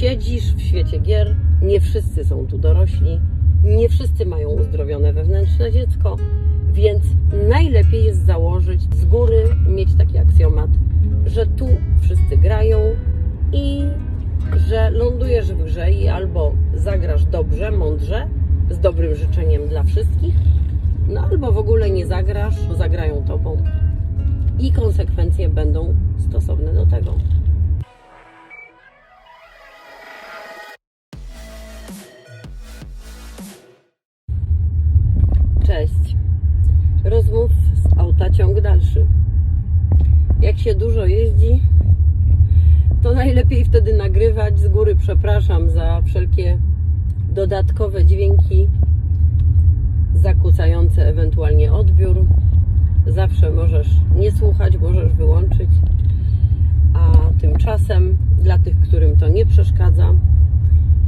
siedzisz w świecie gier, nie wszyscy są tu dorośli, nie wszyscy mają uzdrowione wewnętrzne dziecko, więc najlepiej jest założyć z góry, mieć taki aksjomat, że tu wszyscy grają i że lądujesz w grze i albo zagrasz dobrze, mądrze, z dobrym życzeniem dla wszystkich, no albo w ogóle nie zagrasz, zagrają tobą i konsekwencje będą stosowne do tego. Z góry przepraszam za wszelkie dodatkowe dźwięki zakłócające ewentualnie odbiór. Zawsze możesz nie słuchać, możesz wyłączyć. A tymczasem, dla tych, którym to nie przeszkadza,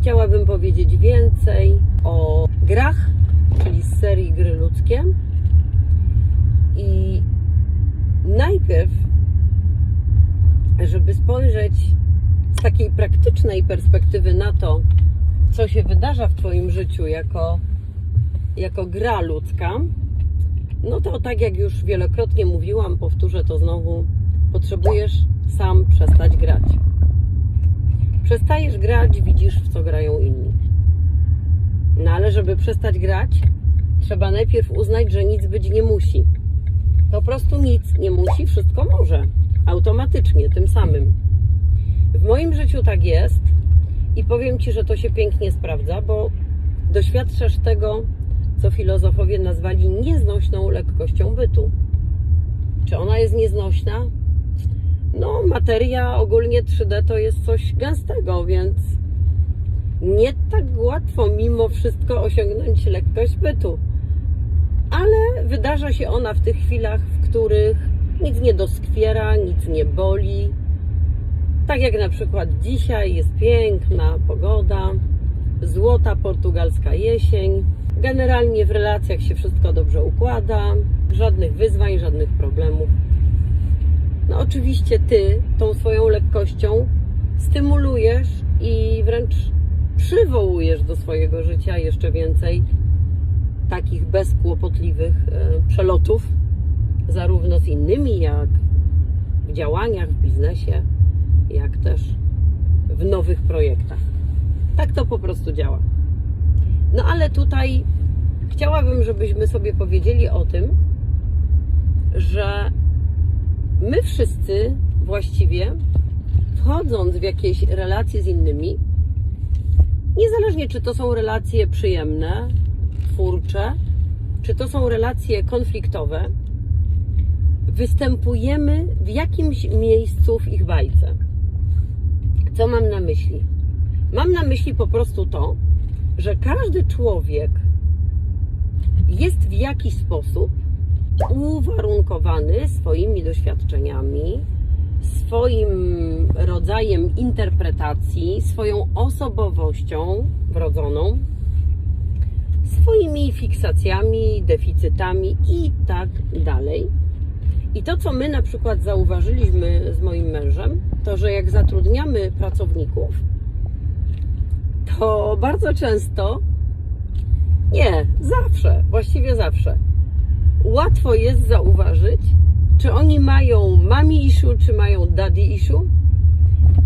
chciałabym powiedzieć więcej o grach, czyli z serii Gry Ludzkie. I najpierw, żeby spojrzeć takiej praktycznej perspektywy na to, co się wydarza w Twoim życiu jako, jako gra ludzka, no to tak jak już wielokrotnie mówiłam, powtórzę to znowu, potrzebujesz sam przestać grać. Przestajesz grać, widzisz w co grają inni. No ale żeby przestać grać, trzeba najpierw uznać, że nic być nie musi. Po prostu nic nie musi, wszystko może. Automatycznie, tym samym. W moim życiu tak jest i powiem Ci, że to się pięknie sprawdza, bo doświadczasz tego, co filozofowie nazwali nieznośną lekkością bytu. Czy ona jest nieznośna? No, materia ogólnie 3D to jest coś gęstego, więc nie tak łatwo mimo wszystko osiągnąć lekkość bytu. Ale wydarza się ona w tych chwilach, w których nic nie doskwiera, nic nie boli. Tak jak na przykład dzisiaj jest piękna pogoda, złota portugalska jesień. Generalnie w relacjach się wszystko dobrze układa, żadnych wyzwań, żadnych problemów. No oczywiście ty tą swoją lekkością stymulujesz i wręcz przywołujesz do swojego życia jeszcze więcej takich bezkłopotliwych e, przelotów, zarówno z innymi, jak w działaniach, w biznesie, jak też w nowych projektach. Tak to po prostu działa. No ale tutaj chciałabym, żebyśmy sobie powiedzieli o tym, że my wszyscy właściwie wchodząc w jakieś relacje z innymi, niezależnie czy to są relacje przyjemne, twórcze, czy to są relacje konfliktowe, występujemy w jakimś miejscu w ich bajce. Co mam na myśli? Mam na myśli po prostu to, że każdy człowiek jest w jakiś sposób uwarunkowany swoimi doświadczeniami, swoim rodzajem interpretacji, swoją osobowością wrodzoną, swoimi fiksacjami, deficytami i tak dalej. I to, co my na przykład zauważyliśmy z moim mężem, to że jak zatrudniamy pracowników, to bardzo często, nie, zawsze, właściwie zawsze, łatwo jest zauważyć, czy oni mają mami issue, czy mają daddy issue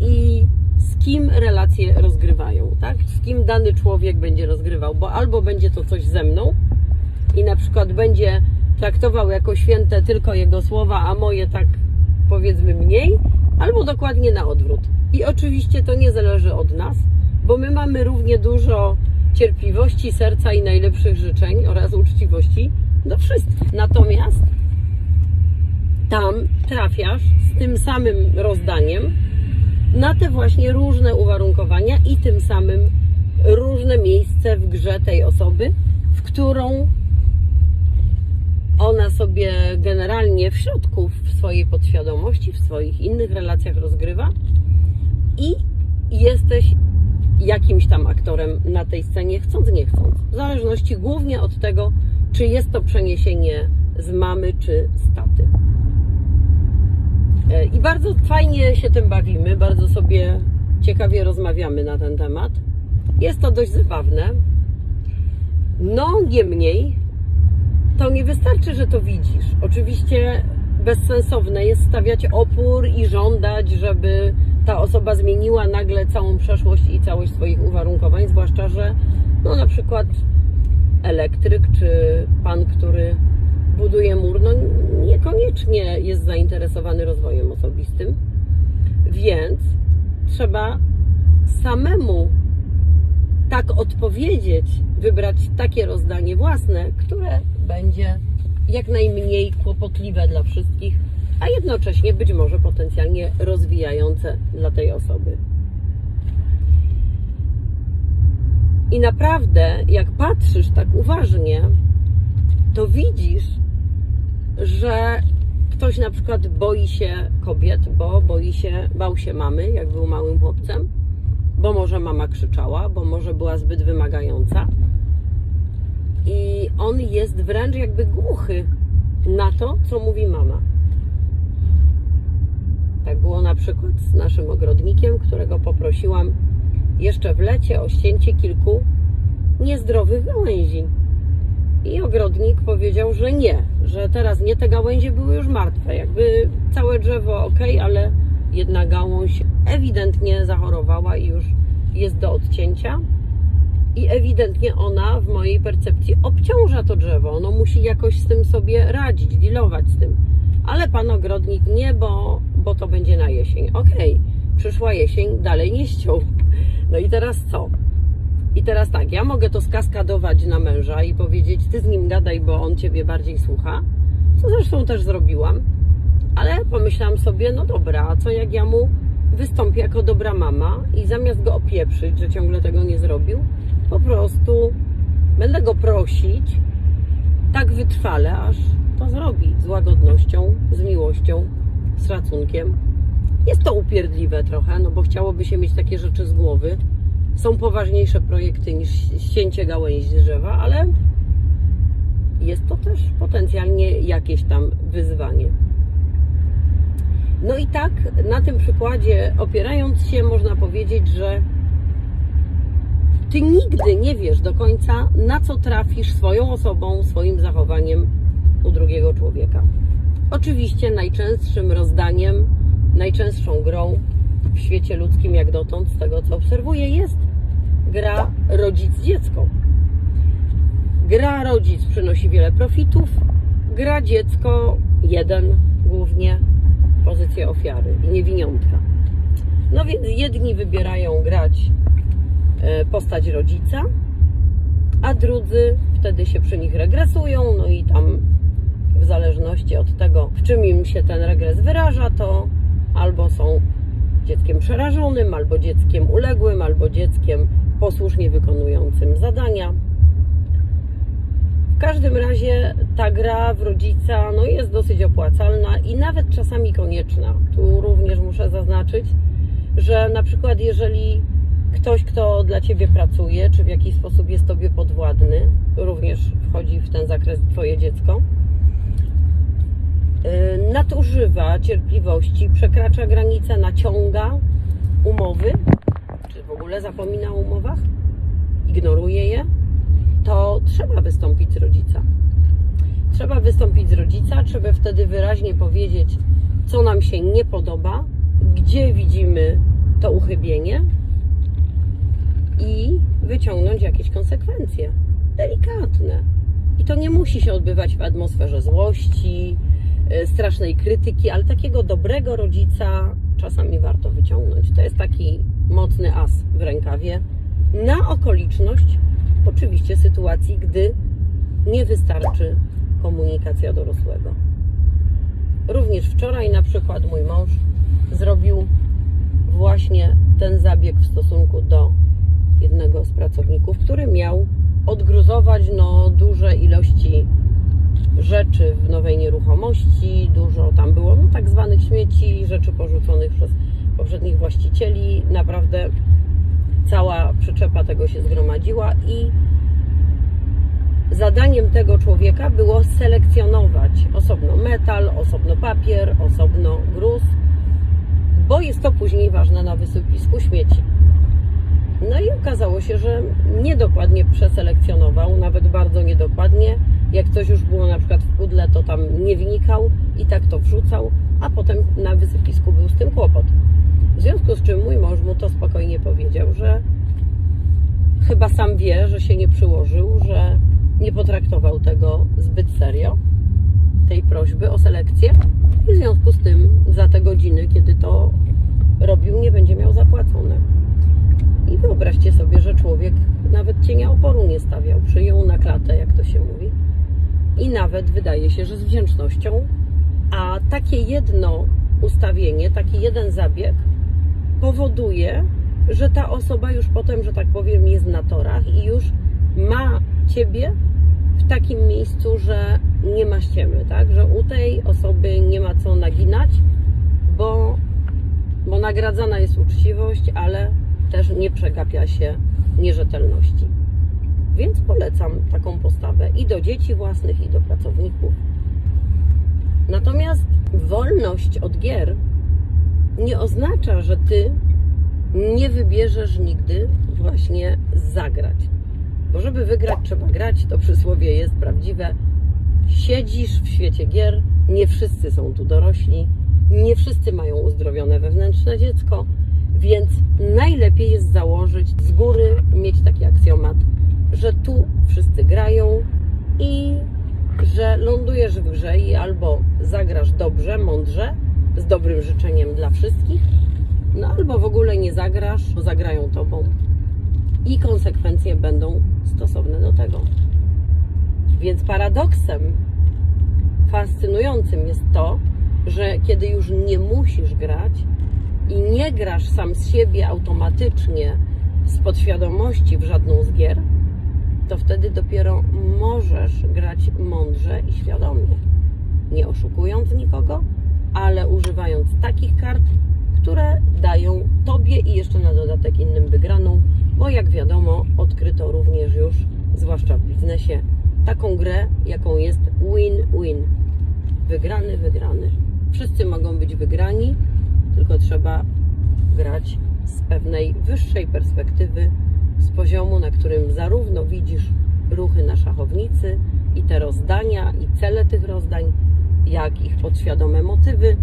i z kim relacje rozgrywają, tak? Z kim dany człowiek będzie rozgrywał, bo albo będzie to coś ze mną i na przykład będzie traktował jako święte tylko jego słowa, a moje tak powiedzmy mniej, albo dokładnie na odwrót. I oczywiście to nie zależy od nas, bo my mamy równie dużo cierpliwości, serca i najlepszych życzeń oraz uczciwości do wszystkich. Natomiast tam trafiasz z tym samym rozdaniem na te właśnie różne uwarunkowania i tym samym różne miejsce w grze tej osoby, w którą ona sobie generalnie w środku, w swojej podświadomości, w swoich innych relacjach rozgrywa i jesteś jakimś tam aktorem na tej scenie, chcąc nie chcąc. W zależności głównie od tego, czy jest to przeniesienie z mamy czy z taty. E, I bardzo fajnie się tym bawimy, bardzo sobie ciekawie rozmawiamy na ten temat. Jest to dość zabawne. No, niemniej, to nie wystarczy, że to widzisz. Oczywiście bezsensowne jest stawiać opór i żądać, żeby ta osoba zmieniła nagle całą przeszłość i całość swoich uwarunkowań, zwłaszcza, że no na przykład elektryk czy pan, który buduje mur, no niekoniecznie jest zainteresowany rozwojem osobistym, więc trzeba samemu tak odpowiedzieć, wybrać takie rozdanie własne, które będzie jak najmniej kłopotliwe dla wszystkich, a jednocześnie być może potencjalnie rozwijające dla tej osoby. I naprawdę, jak patrzysz tak uważnie, to widzisz, że ktoś na przykład boi się kobiet, bo boi się, bał się mamy, jak był małym chłopcem, bo może mama krzyczała, bo może była zbyt wymagająca. I on jest wręcz jakby głuchy na to, co mówi mama. Tak było na przykład z naszym ogrodnikiem, którego poprosiłam jeszcze w lecie o ścięcie kilku niezdrowych gałęzi. I ogrodnik powiedział, że nie, że teraz nie, te gałęzie były już martwe. Jakby całe drzewo ok, ale jedna gałąź ewidentnie zachorowała i już jest do odcięcia. I ewidentnie ona w mojej percepcji obciąża to drzewo. Ono musi jakoś z tym sobie radzić, dealować z tym. Ale pan ogrodnik nie, bo, bo to będzie na jesień. Okej, przyszła jesień, dalej nie ściął. No i teraz co? I teraz tak, ja mogę to skaskadować na męża i powiedzieć, ty z nim gadaj, bo on ciebie bardziej słucha. Co zresztą też zrobiłam. Ale pomyślałam sobie, no dobra, co jak ja mu wystąpię jako dobra mama i zamiast go opieprzyć, że ciągle tego nie zrobił, po prostu będę go prosić tak wytrwale, aż to zrobi z łagodnością, z miłością, z szacunkiem. Jest to upierdliwe trochę, no bo chciałoby się mieć takie rzeczy z głowy. Są poważniejsze projekty niż ścięcie gałęzi drzewa, ale jest to też potencjalnie jakieś tam wyzwanie. No i tak na tym przykładzie, opierając się, można powiedzieć, że ty nigdy nie wiesz do końca, na co trafisz swoją osobą, swoim zachowaniem u drugiego człowieka. Oczywiście najczęstszym rozdaniem, najczęstszą grą w świecie ludzkim, jak dotąd, z tego co obserwuję, jest gra rodzic-dziecko. Gra rodzic przynosi wiele profitów, gra dziecko jeden głównie pozycję ofiary i niewiniątka. No więc jedni wybierają grać e, postać rodzica, a drudzy wtedy się przy nich regresują, no i tam w zależności od tego, w czym im się ten regres wyraża, to albo są dzieckiem przerażonym, albo dzieckiem uległym, albo dzieckiem posłusznie wykonującym zadania. Każdym razie ta gra w rodzica no, jest dosyć opłacalna i nawet czasami konieczna. Tu również muszę zaznaczyć, że na przykład jeżeli ktoś, kto dla ciebie pracuje, czy w jakiś sposób jest tobie podwładny, również wchodzi w ten zakres twoje dziecko, yy, nadużywa cierpliwości, przekracza granice, naciąga umowy, czy w ogóle zapomina o umowach, ignoruje je, to trzeba wystąpić z rodzica. Trzeba wystąpić z rodzica, trzeba wtedy wyraźnie powiedzieć, co nam się nie podoba, gdzie widzimy to uchybienie i wyciągnąć jakieś konsekwencje. Delikatne. I to nie musi się odbywać w atmosferze złości, y, strasznej krytyki, ale takiego dobrego rodzica czasami warto wyciągnąć. To jest taki mocny as w rękawie na okoliczność, oczywiście sytuacji, gdy nie wystarczy komunikacja dorosłego. Również wczoraj na przykład mój mąż zrobił właśnie ten zabieg w stosunku do jednego z pracowników, który miał odgruzować no, duże ilości rzeczy w nowej nieruchomości, dużo tam było no, tak zwanych śmieci, rzeczy porzuconych przez poprzednich właścicieli. Naprawdę przyczepa tego się zgromadziła i zadaniem tego człowieka było selekcjonować osobno metal, osobno papier, osobno gruz, bo jest to później ważne na wysypisku śmieci. No i okazało się, że niedokładnie przeselekcjonował, nawet bardzo niedokładnie. Jak coś już było na przykład w pudle, to tam nie wnikał i tak to wrzucał, a potem na wysypisku był z tym kłopot. W związku z czym mój mąż mu to spokojnie powiedział, że chyba sam wie, że się nie przyłożył, że nie potraktował tego zbyt serio, tej prośby o selekcję i w związku z tym za te godziny, kiedy to robił, nie będzie miał zapłacone. I wyobraźcie sobie, że człowiek nawet cienia oporu nie stawiał, przyjął na klatę, jak to się mówi. I nawet wydaje się, że z wdzięcznością. A takie jedno ustawienie, taki jeden zabieg powoduje, że ta osoba już potem, że tak powiem, jest na torach i już ma ciebie w takim miejscu, że nie ma ściemy, tak? Że u tej osoby nie ma co naginać, bo, bo nagradzana jest uczciwość, ale też nie przegapia się nierzetelności. Więc polecam taką postawę i do dzieci własnych, i do pracowników. Natomiast wolność od gier nie oznacza, że ty nie wybierzesz nigdy właśnie zagrać. Bo żeby wygrać, trzeba grać, to przysłowie jest prawdziwe. Siedzisz w świecie gier, nie wszyscy są tu dorośli, nie wszyscy mają uzdrowione wewnętrzne dziecko, więc najlepiej jest założyć z góry, mieć taki aksjomat, że tu wszyscy grają i że lądujesz w grze i albo zagrasz dobrze, mądrze, z dobrym życzeniem dla wszystkich, no albo w ogóle nie zagrasz, bo zagrają tobą i konsekwencje będą stosowne do tego. Więc paradoksem fascynującym jest to, że kiedy już nie musisz grać i nie grasz sam z siebie automatycznie z podświadomości w żadną z gier, to wtedy dopiero możesz grać mądrze i świadomie. Nie oszukując nikogo, ale używając takich kart, które dają Tobie i jeszcze na dodatek innym wygraną, bo jak wiadomo, odkryto również już, zwłaszcza w biznesie, taką grę, jaką jest win-win. Wygrany, wygrany. Wszyscy mogą być wygrani, tylko trzeba grać z pewnej wyższej perspektywy, z poziomu, na którym zarówno widzisz ruchy na szachownicy i te rozdania i cele tych rozdań, jak ich podświadome motywy,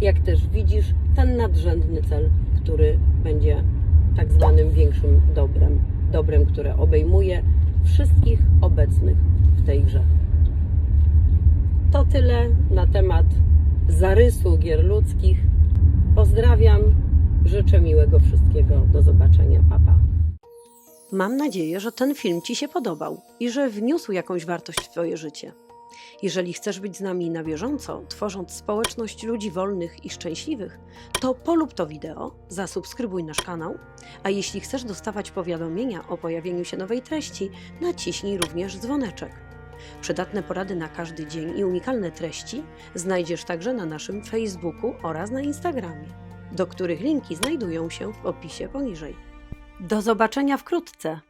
jak też widzisz ten nadrzędny cel, który będzie tak zwanym większym dobrem, dobrem, które obejmuje wszystkich obecnych w tej grze. To tyle na temat zarysu gier ludzkich. Pozdrawiam, życzę miłego wszystkiego. Do zobaczenia, papa. Mam nadzieję, że ten film Ci się podobał i że wniósł jakąś wartość w Twoje życie. Jeżeli chcesz być z nami na bieżąco, tworząc społeczność ludzi wolnych i szczęśliwych, to polub to wideo, zasubskrybuj nasz kanał, a jeśli chcesz dostawać powiadomienia o pojawieniu się nowej treści, naciśnij również dzwoneczek. Przydatne porady na każdy dzień i unikalne treści znajdziesz także na naszym Facebooku oraz na Instagramie, do których linki znajdują się w opisie poniżej. Do zobaczenia wkrótce!